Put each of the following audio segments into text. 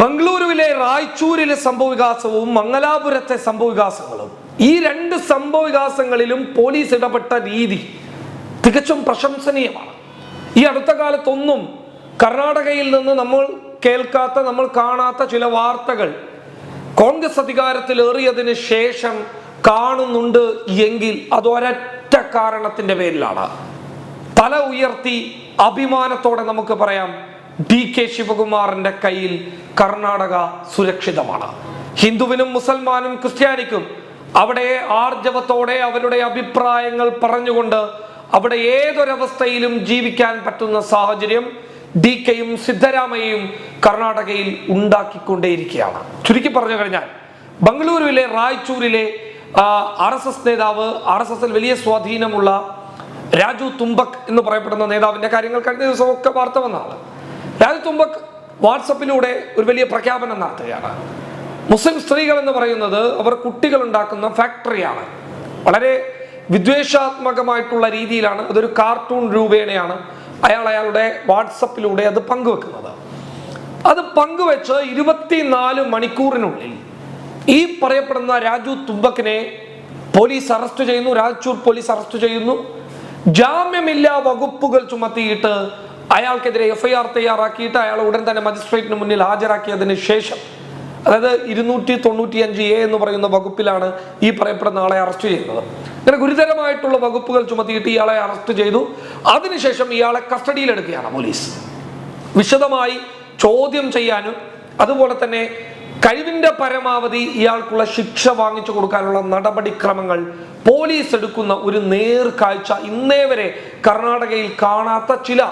ബംഗളൂരുവിലെ റായ്ചൂരിലെ സംഭവവികാസവും മംഗലാപുരത്തെ സംഭവവികാസങ്ങളും. ഈ രണ്ട് സംഭവവികാസങ്ങളിലും പോലീസ് ഇടപെട്ട രീതി തികച്ചും പ്രശംസനീയമാണ്. ഈ അടുത്ത കാലത്തൊന്നും കർണാടകയിൽ നിന്ന് നമ്മൾ കേൾക്കാത്ത നമ്മൾ കാണാത്ത ചില വാർത്തകൾ കോൺഗ്രസ് അധികാരത്തിലേറിയതിന് ശേഷം കാണുന്നുണ്ട് എങ്കിൽ അത് ഒരൊറ്റ കാരണത്തിന്റെ പേരിലാണ്. തല ഉയർത്തി അഭിമാനത്തോടെ നമുക്ക് പറയാം ഡി കെ ശിവകുമാറിന്റെ കയ്യിൽ കർണാടക സുരക്ഷിതമാണ്. ഹിന്ദുവിനും മുസൽമാനും ക്രിസ്ത്യാനിക്കും അവിടെ ആർജവത്തോടെ അവരുടെ അഭിപ്രായങ്ങൾ പറഞ്ഞുകൊണ്ട് അവിടെ ഏതൊരവസ്ഥയിലും ജീവിക്കാൻ പറ്റുന്ന സാഹചര്യം ഡി കെയും സിദ്ധരാമയ്യയും കർണാടകയിൽ ഉണ്ടാക്കിക്കൊണ്ടേയിരിക്കുകയാണ്. ചുരുക്കി പറഞ്ഞു കഴിഞ്ഞാൽ ബംഗളൂരുവിലെ റായ്ചൂരിലെ ആർ എസ് എസ് നേതാവ് ആർ എസ് എസിൽ വലിയ സ്വാധീനമുള്ള രാജു തുമ്പക് എന്ന് പറയപ്പെടുന്ന നേതാവിന്റെ കാര്യങ്ങൾ കഴിഞ്ഞ ദിവസമൊക്കെ വാർത്ത വന്നതാണ്. രാജു തുമ്പക് വാട്സപ്പിലൂടെ ഒരു വലിയ പ്രഖ്യാപനം നടത്തുകയാണ്. മുസ്ലിം സ്ത്രീകൾ എന്ന് പറയുന്നത് അവർ കുട്ടികൾ ഉണ്ടാക്കുന്ന ഫാക്ടറിയാണ്. വളരെ വിദ്വേഷാത്മകമായിട്ടുള്ള രീതിയിലാണ് അതൊരു കാർട്ടൂൺ രൂപേണയാണ് അയാൾ അയാളുടെ വാട്സപ്പിലൂടെ അത് പങ്കുവെക്കുന്നത്. അത് പങ്കുവെച്ച് ഇരുപത്തിനാല് മണിക്കൂറിനുള്ളിൽ ഈ പറയപ്പെടുന്ന രാജു തുമ്പക്കിനെ പോലീസ് അറസ്റ്റ് ചെയ്യുന്നു രാജൂർ പോലീസ് അറസ്റ്റ് ചെയ്യുന്നു. ജാമ്യമില്ലാ വകുപ്പുകൾ ചുമത്തിയിട്ട് അയാൾക്കെതിരെ എഫ് ഐ ആർ തയ്യാറാക്കിയിട്ട് അയാൾ ഉടൻ തന്നെ മജിസ്ട്രേറ്റിന് മുന്നിൽ ഹാജരാക്കിയതിന് ശേഷം അതായത് ഇരുന്നൂറ്റി തൊണ്ണൂറ്റി അഞ്ച് എ എന്ന് പറയുന്ന വകുപ്പിലാണ് ഈ പറയപ്പെടുന്ന ആളെ അറസ്റ്റ് ചെയ്യുന്നത്. അങ്ങനെ ഗുരുതരമായിട്ടുള്ള വകുപ്പുകൾ ചുമത്തിയിട്ട് ഇയാളെ അറസ്റ്റ് ചെയ്തു. അതിനുശേഷം ഇയാളെ കസ്റ്റഡിയിലെടുക്കുകയാണ് പോലീസ്. വിശദമായി ചോദ്യം ചെയ്യാനും അതുപോലെ തന്നെ കഴിവിന്റെ പരമാവധി ഇയാൾക്കുള്ള ശിക്ഷ വാങ്ങിച്ചു കൊടുക്കാനുള്ള നടപടിക്രമങ്ങൾ പോലീസ് എടുക്കുന്ന ഒരു നേർക്കാഴ്ച ഇന്നേ വരെ കർണാടകയിൽ കാണാത്ത ചില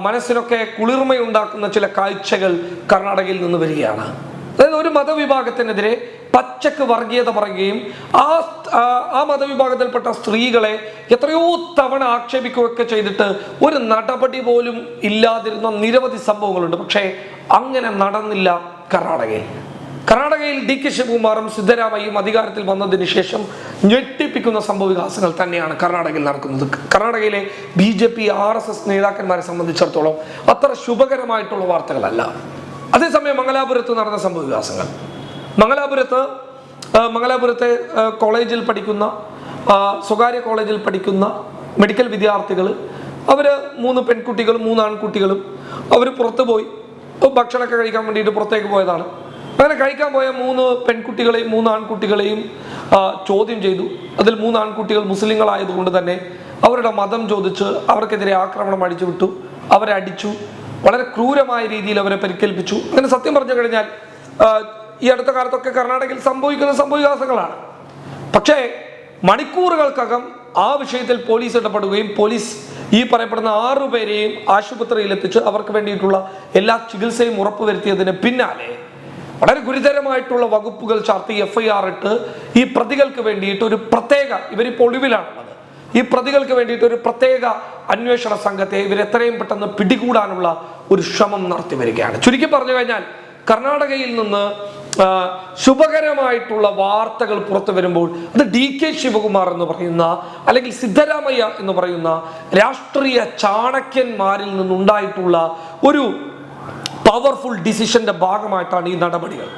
മനസ്സിനൊക്കെ കുളിർമയുണ്ടാക്കുന്ന ചില കാഴ്ചകൾ കർണാടകയിൽ നിന്ന് വരികയാണ്. അതായത് ഒരു മതവിഭാഗത്തിനെതിരെ പച്ചക്ക് വർഗീയത പറയുകയും ആ ആ, മതവിഭാഗത്തിൽപ്പെട്ട സ്ത്രീകളെ എത്രയോ തവണ ആക്ഷേപിക്കുകയൊക്കെ ചെയ്തിട്ട് ഒരു നടപടി പോലും ഇല്ലാതിരുന്ന നിരവധി സംഭവങ്ങളുണ്ട്. പക്ഷേ അങ്ങനെ നടന്നില്ല കർണാടകയിൽ. കർണാടകയിൽ ഡി കെ ശിവകുമാറും സിദ്ധരാമയ്യും അധികാരത്തിൽ വന്നതിന് ശേഷം ഞെട്ടിപ്പിക്കുന്ന സംഭവവികാസങ്ങൾ തന്നെയാണ് കർണാടകയിൽ നടക്കുന്നത്. കർണാടകയിലെ B J P R S S നേതാക്കന്മാരെ സംബന്ധിച്ചിടത്തോളം അത്ര ശുഭകരമായിട്ടുള്ള വാർത്തകളല്ല. അതേസമയം മംഗലാപുരത്ത് നടന്ന സംഭവവികാസങ്ങൾ മംഗലാപുരത്ത് മംഗലാപുരത്തെ കോളേജിൽ പഠിക്കുന്ന സ്വകാര്യ കോളേജിൽ പഠിക്കുന്ന മെഡിക്കൽ വിദ്യാർത്ഥികൾ അവർ മൂന്ന് പെൺകുട്ടികളും മൂന്ന് ആൺകുട്ടികളും അവർ പുറത്തു പോയി ഭക്ഷണമൊക്കെ കഴിക്കാൻ വേണ്ടിയിട്ട് പുറത്തേക്ക് പോയതാണ്. അങ്ങനെ കഴിക്കാൻ പോയ മൂന്ന് പെൺകുട്ടികളെയും മൂന്ന് ആൺകുട്ടികളെയും ചോദ്യം ചെയ്തു. അതിൽ മൂന്ന് ആൺകുട്ടികൾ മുസ്ലിങ്ങളായതുകൊണ്ട് തന്നെ അവരുടെ മതം ചോദിച്ച് അവർക്കെതിരെ ആക്രമണം അടിച്ചു വിട്ടു. അവരെ അടിച്ചു. വളരെ ക്രൂരമായ രീതിയിൽ അവരെ പരിക്കേൽപ്പിച്ചു. അങ്ങനെ സത്യം പറഞ്ഞു കഴിഞ്ഞാൽ ഈ അടുത്ത കാലത്തൊക്കെ കർണാടകയിൽ സംഭവിക്കുന്ന സംഭവവികാസങ്ങളാണ്. പക്ഷേ മണിക്കൂറുകൾക്കകം ആ വിഷയത്തിൽ പോലീസ് ഇടപെടുകയും പോലീസ് ഈ പറയപ്പെടുന്ന ആറു പേരെയും ആശുപത്രിയിൽ എത്തിച്ച് അവർക്ക് വേണ്ടിയിട്ടുള്ള എല്ലാ ചികിത്സയും ഉറപ്പുവരുത്തിയതിന് പിന്നാലെ വളരെ ഗുരുതരമായിട്ടുള്ള വകുപ്പുകൾ ചാർത്തി എഫ് ഐ ആർ ഇട്ട് ഈ പ്രതികൾക്ക് വേണ്ടിയിട്ട് ഒരു പ്രത്യേക ഇവരിപ്പോൾ ഒളിവിലാണുള്ളത്. ഈ പ്രതികൾക്ക് വേണ്ടിയിട്ട് ഒരു പ്രത്യേക അന്വേഷണ സംഘത്തെ ഇവർ എത്രയും പെട്ടെന്ന് പിടികൂടാനുള്ള ഒരു ശ്രമം നടത്തി വരികയാണ്. ചുരുക്കി പറഞ്ഞു കഴിഞ്ഞാൽ കർണാടകയിൽ നിന്ന് ശുഭകരമായിട്ടുള്ള വാർത്തകൾ പുറത്തു വരുമ്പോൾ അത് ഡി കെ ശിവകുമാർ എന്ന് പറയുന്ന അല്ലെങ്കിൽ സിദ്ധരാമയ്യ എന്ന് പറയുന്ന രാഷ്ട്രീയ ചാണക്യന്മാരിൽ നിന്നുണ്ടായിട്ടുള്ള ഒരു പവർഫുൾ ഡിസിഷന്റെ ഭാഗമായിട്ടാണ് ഈ നടപടികൾ.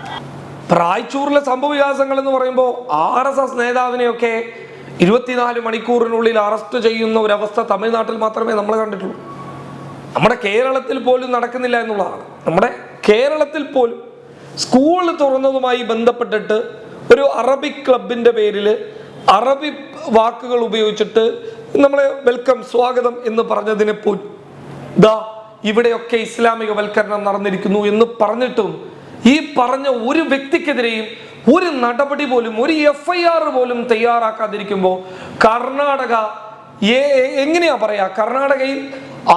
റായ്ചൂറിലെ സംഭവവികാസങ്ങൾ എന്ന് പറയുമ്പോൾ ആർ എസ് എസ് നേതാവിനെയൊക്കെ ഇരുപത്തിനാല് മണിക്കൂറിനുള്ളിൽ അറസ്റ്റ് ചെയ്യുന്ന ഒരവസ്ഥ തമിഴ്നാട്ടിൽ മാത്രമേ നമ്മൾ കണ്ടിട്ടുള്ളൂ. നമ്മുടെ കേരളത്തിൽ പോലും നടക്കുന്നില്ല എന്നുള്ളതാണ്. നമ്മുടെ കേരളത്തിൽ പോലും സ്കൂൾ തുറന്നതുമായി ബന്ധപ്പെട്ടിട്ട് ഒരു അറബിക് ക്ലബിന്റെ പേരിൽ അറബി വാക്കുകൾ ഉപയോഗിച്ചിട്ട് നമ്മളെ വെൽക്കം സ്വാഗതം എന്ന് പറഞ്ഞതിനെ പോലും ദാ ഇവിടെയൊക്കെ ഇസ്ലാമിക വൽക്കരണം നടന്നിരിക്കുന്നു എന്ന് പറഞ്ഞിട്ടും ഈ പറഞ്ഞ ഒരു വ്യക്തിക്കെതിരെയും ഒരു നടപടി പോലും ഒരു എഫ് ഐ ആർ പോലും തയ്യാറാക്കാതിരിക്കുമ്പോൾ കർണാടക എങ്ങനെയാ പറയാ? കർണാടകയിൽ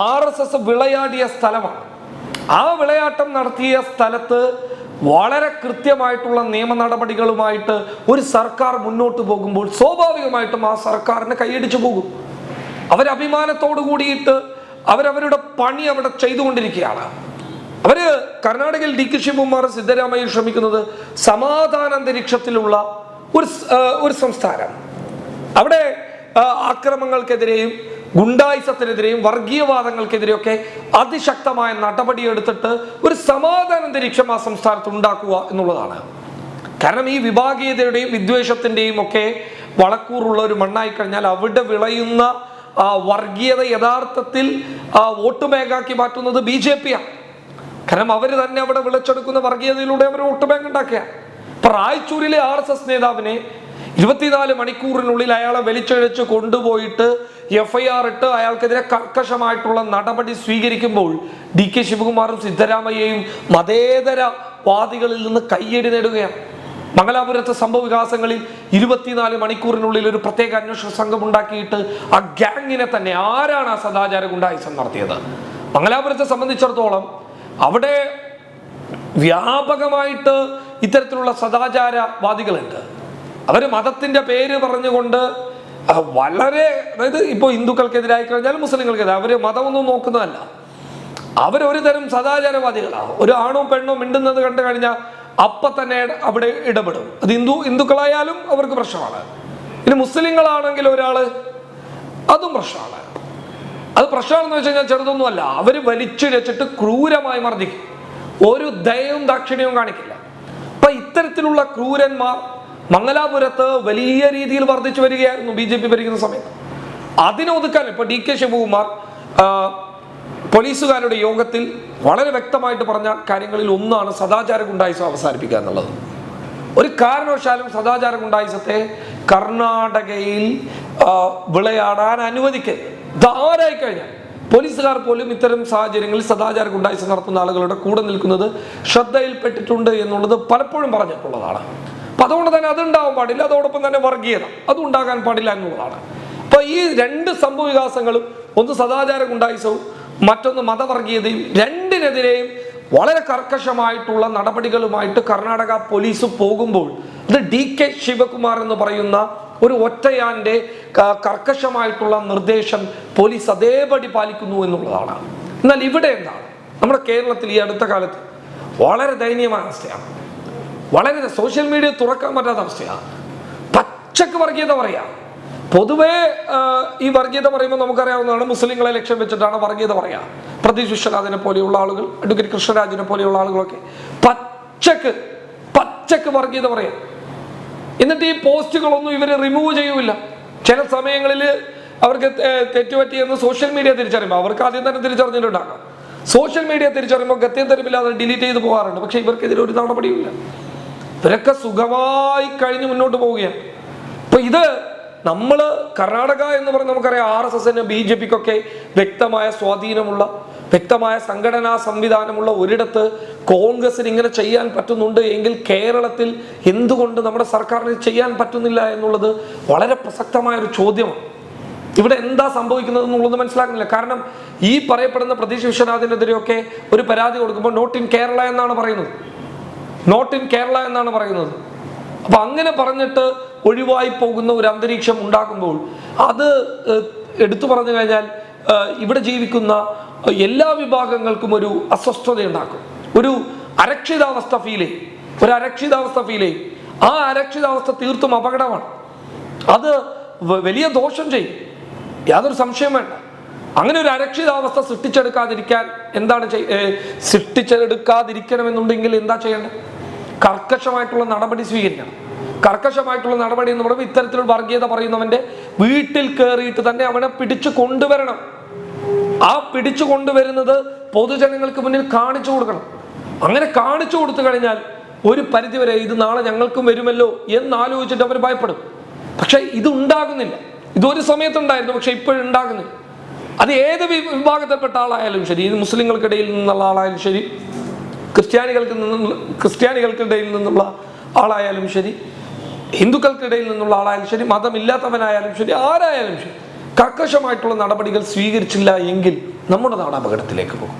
ആർ എസ് എസ് വിളയാടിയ സ്ഥലമാണ്. ആ വിളയാട്ടം നടത്തിയ സ്ഥലത്ത് വളരെ കൃത്യമായിട്ടുള്ള നിയമ നടപടികളുമായിട്ട് ഒരു സർക്കാർ മുന്നോട്ട് പോകുമ്പോൾ സ്വാഭാവികമായിട്ടും ആ സർക്കാരിനെ കൈയടിച്ചു പോകും. അവരഭിമാനത്തോടു കൂടിയിട്ട് അവരവരുടെ പണി അവിടെ ചെയ്തുകൊണ്ടിരിക്കുകയാണ്. അവർ കർണാടകയിൽ ഡി കെ ശിവകുമാർ സിദ്ധരാമയ്യ ശ്രമിക്കുന്നത് സമാധാനാന്തരീക്ഷത്തിലുള്ള ഒരു ഒരു സംസ്ഥാനം. അവിടെ ആക്രമങ്ങൾക്കെതിരെയും ഗുണ്ടായിസത്തിനെതിരെയും വർഗീയവാദങ്ങൾക്കെതിരെയൊക്കെ അതിശക്തമായ നടപടിയെടുത്തിട്ട് ഒരു സമാധാനാന്തരീക്ഷം ആ സംസ്ഥാനത്ത് ഉണ്ടാക്കുക എന്നുള്ളതാണ്. കാരണം ഈ വിഭാഗീയതയുടെയും വിദ്വേഷത്തിന്റെയും ഒക്കെ വളക്കൂറുള്ള ഒരു മണ്ണായി കഴിഞ്ഞാൽ അവിടെ വിളയുന്ന വർഗീയത യഥാർത്ഥത്തിൽ ആ, വോട്ട് ബാങ്കാക്കി മാറ്റുന്നത് ബി ജെ പിയാണ്. കാരണം അവർ തന്നെ അവിടെ വിളിച്ചെടുക്കുന്ന വർഗീയതയിലൂടെ അവർ വോട്ട് ബാങ്ക് ഉണ്ടാക്കുക. ഇപ്പൊ റായ്ചൂരിലെ ആർ എസ് എസ് നേതാവിനെ ഇരുപത്തിനാല് മണിക്കൂറിനുള്ളിൽ അയാളെ വലിച്ചഴിച്ച് കൊണ്ടുപോയിട്ട് എഫ് ഐ ആർ ഇട്ട് അയാൾക്കെതിരെ കർക്കശമായിട്ടുള്ള നടപടി സ്വീകരിക്കുമ്പോൾ ഡി കെ ശിവകുമാറും സിദ്ധരാമയ്യയും മതേതര വാദികളിൽ നിന്ന് കയ്യടി നേടുകയാണ്. മംഗലാപുരത്തെ സംഭവ വികാസങ്ങളിൽ ഇരുപത്തിനാല് മണിക്കൂറിനുള്ളിൽ ഒരു പ്രത്യേക അന്വേഷണ സംഘം ഉണ്ടാക്കിയിട്ട് ആ ഗ്യാങ്ങിനെ തന്നെ ആരാണ് ആ സദാചാര ഗുണ്ടായുസം നടത്തിയത്? മംഗലാപുരത്തെ സംബന്ധിച്ചിടത്തോളം അവിടെ വ്യാപകമായിട്ട് ഇത്തരത്തിലുള്ള സദാചാരവാദികളുണ്ട്. അവർ മതത്തിന്റെ പേര് പറഞ്ഞുകൊണ്ട് വളരെ അതായത് ഇപ്പോൾ ഹിന്ദുക്കൾക്കെതിരായി കഴിഞ്ഞാൽ മുസ്ലിങ്ങൾക്കെതിരെ അവർ മതമൊന്നും നോക്കുന്നതല്ല. അവരൊരു തരം സദാചാരവാദികളാണ് ഒരു ആണോ പെണ്ണോ മിണ്ടുന്നത് കണ്ടു കഴിഞ്ഞാൽ അപ്പൊ തന്നെ അവിടെ ഇടപെടും. അത് ഹിന്ദു ഹിന്ദുക്കളായാലും അവർക്ക് പ്രശ്നമാണ്. ഇനി മുസ്ലിങ്ങളാണെങ്കിൽ ഒരാൾ അതും പ്രശ്നമാണ്. അത് പ്രശ്നമാണെന്ന് വെച്ച് കഴിഞ്ഞാൽ ചെറുതൊന്നുമല്ല. അവർ വലിച്ചിഴച്ചിട്ട് ക്രൂരമായി മർദ്ദിക്കും. ഒരു ദയവും ദാക്ഷിണ്യവും കാണിക്കില്ല. അപ്പൊ ഇത്തരത്തിലുള്ള ക്രൂരന്മാർ മംഗലാപുരത്ത് വലിയ രീതിയിൽ വർദ്ധിച്ചു വരികയായിരുന്നു ബി ജെ പി ഭരിക്കുന്ന സമയത്ത്. അതിനെ ഒതുക്കാൻ ഇപ്പൊ ഡി കെ ശിവകുമാർ പോലീസുകാരുടെ യോഗത്തിൽ വളരെ വ്യക്തമായിട്ട് പറഞ്ഞ കാര്യങ്ങളിൽ ഒന്നാണ് സദാചാര ഗുണ്ടായുസം അവസാനിപ്പിക്കുക എന്നുള്ളത്. ഒരു കാരണവശാലും സദാചാര ഗുണ്ടായുസത്തെ കർണാടകയിൽ വിളയാടാൻ അനുവദിക്കരുത്. ധാരായി കഴിഞ്ഞാൽ പോലീസുകാർ പോലും ഇത്തരം സാഹചര്യങ്ങളിൽ സദാചാര ഗുണ്ടായുസം നടത്തുന്ന ആളുകളുടെ കൂടെ നിൽക്കുന്നത് ശ്രദ്ധയിൽപ്പെട്ടിട്ടുണ്ട് എന്നുള്ളത് പലപ്പോഴും പറഞ്ഞിട്ടുള്ളതാണ്. അപ്പൊ അതുകൊണ്ട് തന്നെ അത് ഉണ്ടാവാൻ പാടില്ല അതോടൊപ്പം തന്നെ വർഗീയത. അതും ഉണ്ടാകാൻ പാടില്ല എന്നുള്ളതാണ്. അപ്പൊ ഈ രണ്ട് സംഭവ വികാസങ്ങളും ഒന്ന് സദാചാര ഗുണ്ടായുസവും മറ്റൊന്ന് മതവർഗീയതയും രണ്ടിനെതിരെയും വളരെ കർക്കശമായിട്ടുള്ള നടപടികളുമായിട്ട് കർണാടക പോലീസ് പോകുമ്പോൾ ഇത് ഡി കെ ശിവകുമാർ എന്ന് പറയുന്ന ഒരു ഒറ്റയാന്റെ കർക്കശമായിട്ടുള്ള നിർദ്ദേശം പോലീസ് അതേപടി പാലിക്കുന്നു എന്നുള്ളതാണ്. എന്നാൽ ഇവിടെ എന്താണ്? നമ്മുടെ കേരളത്തിൽ ഈ അടുത്ത കാലത്ത് വളരെ ദയനീയമായ അവസ്ഥയാണ്. വളരെ സോഷ്യൽ മീഡിയ തുറക്കാൻ പറ്റാത്ത അവസ്ഥയാണ്. പച്ചക്ക് വർഗീയത പറയാം. പൊതുവേ ഈ വർഗീയത പറയുമ്പോൾ നമുക്കറിയാവുന്നതാണ് മുസ്ലിങ്ങളെ ലക്ഷ്യം വെച്ചിട്ടാണ് വർഗീയത പറയുക. പ്രതീഷ് വിശ്വനാഥിനെ പോലെയുള്ള ആളുകൾ അഡ്വക്കേറ്റ് കൃഷ്ണരാജിനെ പോലെയുള്ള ആളുകളൊക്കെ പച്ചക്ക് പച്ചക്ക് വർഗീയത പറയാം എന്നിട്ട് ഈ പോസ്റ്റുകളൊന്നും ഇവർ റിമൂവ് ചെയ്യൂല ചില സമയങ്ങളിൽ അവർക്ക് തെറ്റുപറ്റിയെന്ന് സോഷ്യൽ മീഡിയ തിരിച്ചറിയുമ്പോൾ അവർക്ക് ആദ്യം തന്നെ തിരിച്ചറിഞ്ഞിട്ടുണ്ടാകാം. സോഷ്യൽ മീഡിയ തിരിച്ചറിയുമ്പോൾ ഗത്യം തരമില്ലാതെ ഡിലീറ്റ് ചെയ്ത് പോകാറുണ്ട്. പക്ഷെ ഇവർക്കെതിരെ ഒരു നടപടിയുമില്ല. ഇവരൊക്കെ സുഖമായി കഴിഞ്ഞ് മുന്നോട്ട് പോവുകയാണ്. അപ്പൊ ഇത് നമ്മൾ കർണാടക എന്ന് പറഞ്ഞ് നമുക്കറിയാം ആർ എസ് എസിന് ബി ജെ പിക്കൊക്കെ വ്യക്തമായ സ്വാധീനമുള്ള വ്യക്തമായ സംഘടനാ സംവിധാനമുള്ള ഒരിടത്ത് കോൺഗ്രസിന് ഇങ്ങനെ ചെയ്യാൻ പറ്റുന്നുണ്ട് എങ്കിൽ കേരളത്തിൽ എന്തുകൊണ്ട് നമ്മുടെ സർക്കാരിന് ചെയ്യാൻ പറ്റുന്നില്ല എന്നുള്ളത് വളരെ പ്രസക്തമായ ഒരു ചോദ്യമാണ്. ഇവിടെ എന്താ സംഭവിക്കുന്നത് എന്നുള്ളത് മനസ്സിലാക്കുന്നില്ല. കാരണം ഈ പറയപ്പെടുന്ന പ്രതീക്ഷ വിശ്വനാഥിനെതിരെയൊക്കെ ഒരു പരാതി കൊടുക്കുമ്പോൾ നോട്ട് ഇൻ കേരള എന്നാണ് പറയുന്നത്. നോട്ട് ഇൻ കേരള എന്നാണ് പറയുന്നത്. അപ്പൊ അങ്ങനെ പറഞ്ഞിട്ട് ഒഴിവായി പോകുന്ന ഒരു അന്തരീക്ഷം ഉണ്ടാക്കുമ്പോൾ അത് എടുത്തു പറഞ്ഞു കഴിഞ്ഞാൽ ഇവിടെ ജീവിക്കുന്ന എല്ലാ വിഭാഗങ്ങൾക്കും ഒരു അസ്വസ്ഥത ഉണ്ടാക്കും ഒരു അരക്ഷിതാവസ്ഥ ഫീൽ ചെയ്യും. ഒരു അരക്ഷിതാവസ്ഥ ഫീൽ ചെയ്യും. ആ അരക്ഷിതാവസ്ഥ തീർത്തും അപകടമാണ്. അത് വലിയ ദോഷം ചെയ്യും. യാതൊരു സംശയം വേണ്ട. അങ്ങനെ ഒരു അരക്ഷിതാവസ്ഥ സൃഷ്ടിച്ചെടുക്കാതിരിക്കാൻ എന്താണ് സൃഷ്ടിച്ചെടുക്കാതിരിക്കണമെന്നുണ്ടെങ്കിൽ എന്താ ചെയ്യേണ്ടത്? കർക്കശമായിട്ടുള്ള നടപടി സ്വീകരിക്കണം. കർക്കശമായിട്ടുള്ള നടപടി എന്ന് പറയുമ്പോൾ ഇത്തരത്തിലുള്ള വർഗീയത പറയുന്നവന്റെ വീട്ടിൽ കയറിയിട്ട് തന്നെ അവനെ പിടിച്ചു കൊണ്ടുവരണം. ആ പിടിച്ചു കൊണ്ടുവരുന്നത് പൊതുജനങ്ങൾക്ക് മുന്നിൽ കാണിച്ചു കൊടുക്കണം. അങ്ങനെ കാണിച്ചു കൊടുത്തു കഴിഞ്ഞാൽ ഒരു പരിധിവരെ ഇത് നാളെ ഞങ്ങൾക്കും വരുമല്ലോ എന്ന് ആലോചിച്ചിട്ട് അവർ ഭയപ്പെടും. പക്ഷെ ഇത് ഉണ്ടാകുന്നില്ല. ഇതൊരു സമയത്തുണ്ടായിരുന്നു പക്ഷെ ഇപ്പോഴും ഉണ്ടാകുന്നില്ല. അത് ഏത് വിഭാഗത്തിൽപ്പെട്ട ആളായാലും ശരി ഇത് മുസ്ലിങ്ങൾക്കിടയിൽ നിന്നുള്ള ആളായാലും ശരി ക്രിസ്ത്യാനികൾക്ക് നിന്നുള്ള ക്രിസ്ത്യാനികൾക്കിടയിൽ നിന്നുള്ള ആളായാലും ശരി ഹിന്ദുക്കൾക്കിടയിൽ നിന്നുള്ള ആളായാലും ശരി മതമില്ലാത്തവനായാലും ശരി ആരായാലും ശരി കർക്കശമായിട്ടുള്ള നടപടികൾ സ്വീകരിച്ചില്ല എങ്കിൽ നമ്മുടെ നാട് അപകടത്തിലേക്ക് പോകും.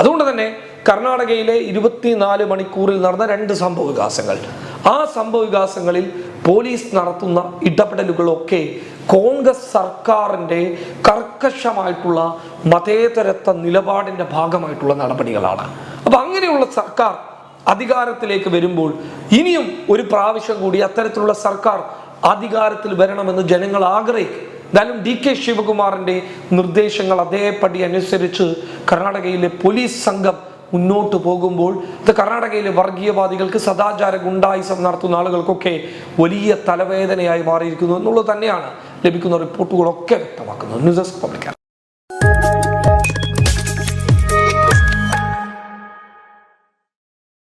അതുകൊണ്ട് തന്നെ കർണാടകയിലെ ഇരുപത്തിനാല് മണിക്കൂറിൽ നടന്ന രണ്ട് സംഭവ വികാസങ്ങൾ. ആ സംഭവ വികാസങ്ങളിൽ പോലീസ് നടത്തുന്ന ഇടപെടലുകളൊക്കെ കോൺഗ്രസ് സർക്കാരിന്റെ കർക്കശമായിട്ടുള്ള മതേതരത്വ നിലപാടിന്റെ ഭാഗമായിട്ടുള്ള നടപടികളാണ്. അപ്പം അങ്ങനെയുള്ള സർക്കാർ അധികാരത്തിലേക്ക് വരുമ്പോൾ ഇനിയും ഒരു പ്രാവശ്യം കൂടി അത്തരത്തിലുള്ള സർക്കാർ അധികാരത്തിൽ വരണമെന്ന് ജനങ്ങൾ ആഗ്രഹിക്കും. എന്തായാലും ഡി കെ ശിവകുമാറിന്റെ നിർദ്ദേശങ്ങൾ അതേപടി അനുസരിച്ച് കർണാടകയിലെ പോലീസ് സംഘം മുന്നോട്ട് പോകുമ്പോൾ ഇത് കർണാടകയിലെ വർഗീയവാദികൾക്ക് സദാചാര ഗുണ്ടായിസം നടത്തുന്ന ആളുകൾക്കൊക്കെ വലിയ തലവേദനയായി മാറിയിരിക്കുന്നു എന്നുള്ളത് തന്നെയാണ് ലഭിക്കുന്ന റിപ്പോർട്ടുകളൊക്കെ വ്യക്തമാക്കുന്നത്. News desk public